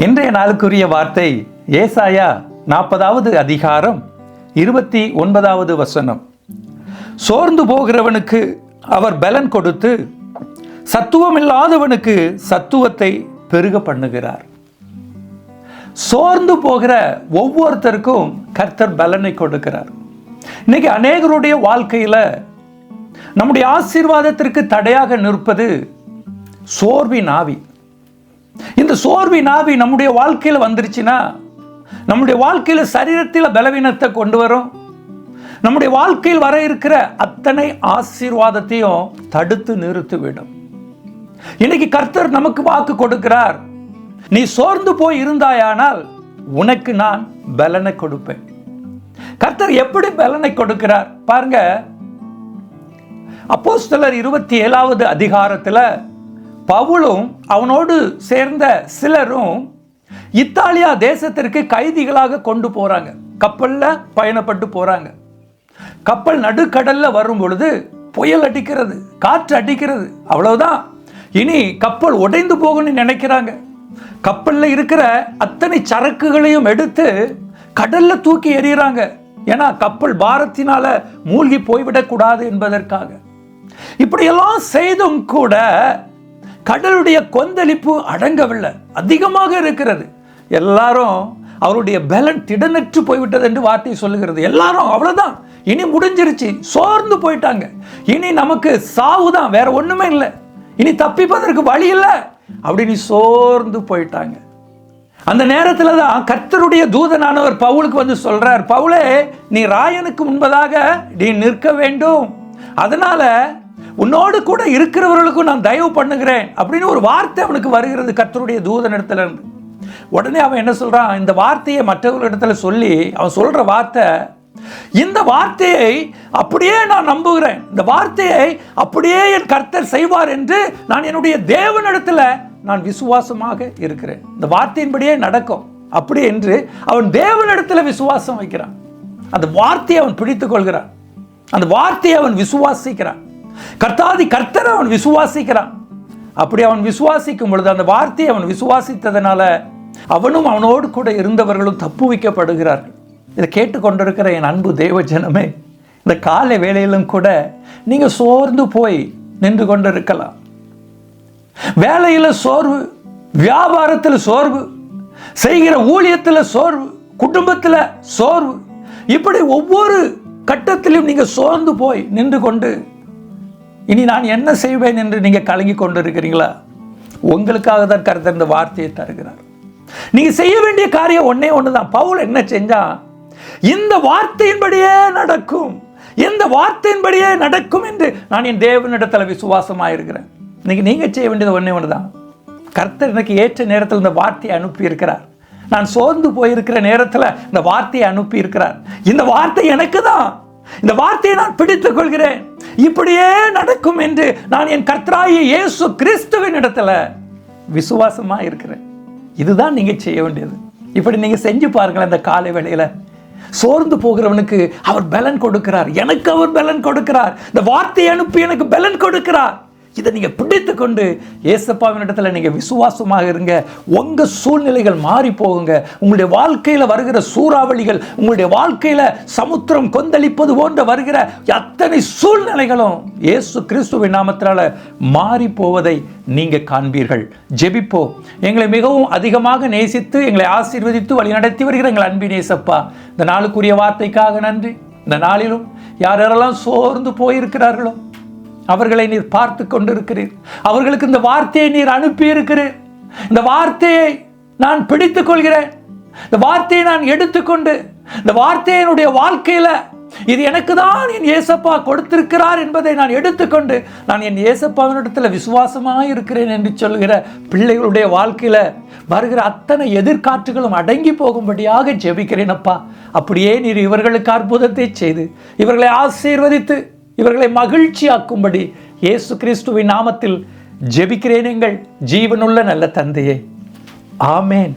இன்றைய நாளுக்குரிய வார்த்தை ஏசாயா நாற்பதாவது அதிகாரம் இருபத்தி ஒன்பதாவது வசனம். சோர்ந்து போகிறவனுக்கு அவர் பலன் கொடுத்து சத்துவமில்லாதவனுக்கு சத்துவத்தை பெருக பண்ணுகிறார். சோர்ந்து போகிற ஒவ்வொருத்தருக்கும் கர்த்தர் பலனை கொடுக்கிறார். இன்னைக்கு அநேகருடைய வாழ்க்கையில் நம்முடைய ஆசீர்வாதத்திற்கு தடையாக நிற்பது சோர்வின் ஆவி. இந்த சோர்வி நாவி நம்முடைய வாழ்க்கையில் வந்துருச்சுன்னா நம்முடைய வாழ்க்கையில் சரீரத்தில் பலவீனத்தை கொண்டு வரும். நம்முடைய வாழ்க்கையில் வர இருக்கிற அத்தனை ஆசீர்வாதத்தையும் தடுத்து நிறுத்திவிடும் இன்னைக்கு கர்த்தர் நமக்கு வாக்கு கொடுக்கிறார். நீ சோர்ந்து போய் இருந்தாயானால் உனக்கு நான் பலனை கொடுப்பேன். கர்த்தர் எப்படி பலனை கொடுக்கிறார்? பாருங்க அப்போஸ்தலர் இருபத்தி ஏழாவது அதிகாரத்தில் பவுலும் அவனோடு சேர்ந்த சிலரும் இத்தாலியா தேசத்திற்கு கைதிகளாக கொண்டு போறாங்க. கப்பலில் பயணப்பட்டு போறாங்க. கப்பல் நடுக்கடல்ல வரும் பொழுது புயல் அடிக்கிறது காற்று அடிக்கிறது அவ்வளவுதான். இனி கப்பல் உடைந்து போகணும்னு நினைக்கிறாங்க. கப்பலில் இருக்கிற அத்தனை சரக்குகளையும் எடுத்து கடல்ல தூக்கி எறிகிறாங்க. ஏன்னா கப்பல் பாரத்தினால மூழ்கி போய்விடக்கூடாது என்பதற்காக. இப்படியெல்லாம் செய்தும் கூட கடலுடைய கொந்தளிப்பு அடங்கவில்லை. அதிகமாக இருக்கிறது. எல்லாரும் அவருடைய பலன் திடனற்று போய்விட்டது என்று வார்த்தை சொல்லுகிறது. எல்லாரும் அவ்வளோதான் இனி முடிஞ்சிருச்சு. சோர்ந்து போயிட்டாங்க. இனி நமக்கு சாவு தான். வேற ஒன்றுமே இல்லை. இனி தப்பிப்பதற்கு வழி இல்லை. அப்படின்னு சோர்ந்து போயிட்டாங்க. அந்த நேரத்தில் தான் கர்த்தருடைய தூதனானவர் பவுலுக்கு வந்து சொல்றார் பவுலே நீ ராயனுக்கு முன்பதாக நீ நிற்க வேண்டும். அதனால உன்னோடு கூட இருக்கிறவர்களுக்கும் நான் தயவு பண்ணுகிறேன் அப்படின்னு ஒரு வார்த்தை அவனுக்கு வருகிறது கர்த்தருடைய தூதன் இடத்துல. இருந்து உடனே அவன் என்ன சொல்றான்? இந்த வார்த்தையை மற்றவர்களிடத்துல சொல்லி அவன் சொல்ற வார்த்தை இந்த வார்த்தையை அப்படியே நான் நம்புகிறேன். இந்த வார்த்தையை அப்படியே என் கர்த்தர் செய்வார் என்று நான் என்னுடைய தேவனிடத்துல நான் விசுவாசமாக இருக்கிறேன். இந்த வார்த்தையின்படியே நடக்கும். அப்படி என்று அவன் தேவனிடத்தில் விசுவாசம் வைக்கிறான். அந்த வார்த்தையை அவன் பிடித்துக் கொள்கிறான். அந்த வார்த்தையை அவன் விசுவாசிக்கிறான். கர்த்தாதி கர்த்தரை அவன் விசுவாசிக்கிறான். அப்படி அவன் விசுவாசிக்கும் பொழுது அந்த வார்த்தையை அவன் விசுவாசித்ததுனால அவனும் அவனோடு கூட இருந்தவர்களும் தப்பு வைக்கப்படுகிறார்கள். இதை கேட்டுக்கொண்டிருக்கிற என் அன்பு தேவஜனமே இந்த காலை வேலையிலும் கூட நீங்கள் சோர்ந்து போய் நின்று கொண்டு இருக்கலாம் வேலையில் சோர்வு வியாபாரத்தில் சோர்வு செய்கிற ஊழியத்தில் சோர்வு குடும்பத்தில் சோர்வு இப்படி ஒவ்வொரு கட்டத்திலும் நீங்கள் சோர்ந்து போய் நின்று கொண்டு இனி நான் என்ன செய்வேன் என்று நீங்கள் கலங்கி கொண்டு இருக்கிறீங்களா உங்களுக்காக தான் கருத்து இந்த வார்த்தையை தருகிறார். நீங்கள் செய்ய வேண்டிய காரியம் ஒன்னே தான் பவுல் என்ன செஞ்சான் இந்த வார்த்தையின்படியே நடக்கும். இந்த வார்த்தையின்படியே நடக்கும் என்று நான் என் தேவனிடத்தில் விசுவாசமாக இருக்கிறேன் இன்னைக்கு நீங்கள் செய்ய வேண்டியது ஒன்றே ஒன்று தான் கர்த்தர் எனக்கு ஏற்ற நேரத்தில் இந்த வார்த்தையை அனுப்பி இருக்கிறார் நான் சோர்ந்து போயிருக்கிற நேரத்தில் இந்த வார்த்தையை அனுப்பி இருக்கிறார் இந்த வார்த்தை எனக்கு தான் இந்த வார்த்தையை நான் பிடித்துக் கொள்கிறேன். இப்படியே நடக்கும் என்று நான் என் கர்த்தராய இயேசு கிறிஸ்துவின் இடத்துல விசுவாசமா இருக்கிறேன். இதுதான் நீங்க செய்ய வேண்டியது. இப்படி நீங்க செஞ்சு பாருங்களேன் இந்த காலை வேளையில. சோர்ந்து போகிறவனுக்கு அவர் பலன் கொடுக்கிறார். எனக்கு அவர் பலன் கொடுக்கிறார். இந்த வார்த்தையை அனுப்பி எனக்கு பலன் கொடுக்கிறார். இதை நீங்கள் பிடித்து கொண்டு ஏசப்பாவின் இடத்துல நீங்கள் விசுவாசமாக இருங்க. உங்கள் சூழ்நிலைகள் மாறி போகுங்க. உங்களுடைய வாழ்க்கையில் வருகிற சூறாவளிகள் உங்களுடைய வாழ்க்கையில் சமுத்திரம் கொந்தளிப்பது போன்ற வருகிற அத்தனை சூழ்நிலைகளும் இயேசு கிறிஸ்துவின் நாமத்தினால் மாறி போவதை நீங்கள் காண்பீர்கள். ஜெபிப்போ. எங்களை மிகவும் அதிகமாக நேசித்து எங்களை ஆசீர்வதித்து வழிநடத்தி வருகிற எங்கள் அன்பின் ஏசப்பா இந்த நாளுக்குரிய வார்த்தைக்காக நன்றி. இந்த நாளிலும் யார் யாரெல்லாம் சோர்ந்து போயிருக்கிறார்களோ அவர்களை நீர் பார்த்து கொண்டிருக்கிறீர். அவர்களுக்கு இந்த வார்த்தையை நீர் அனுப்பியிருக்கிறீர். இந்த வார்த்தையை நான் பிடித்துக் கொள்கிறேன். இந்த வார்த்தையை நான் எடுத்துக்கொண்டு இந்த வார்த்தையை என்னுடைய வாழ்க்கையில இது எனக்கு தான் என் ஏசப்பா கொடுத்திருக்கிறார் என்பதை நான் எடுத்துக்கொண்டு நான் என் ஏசப்பாவினிடத்தில் விசுவாசமாக இருக்கிறேன் என்று சொல்கிற பிள்ளைகளுடைய வாழ்க்கையில் வருகிற அத்தனை எதிர்காற்றுகளும் அடங்கி போகும்படியாக ஜெபிக்கிறேன் அப்பா. அப்படியே நீர் இவர்களுக்கு அற்புதத்தை செய்து இவர்களை ஆசீர்வதித்து இவர்களை மகிழ்ச்சியாக்கும்படி இயேசு கிறிஸ்துவின் நாமத்தில் ஜெபிக்கிறேன் எங்கள். ஜீவனுள்ள நல்ல தந்தையே. ஆமேன்.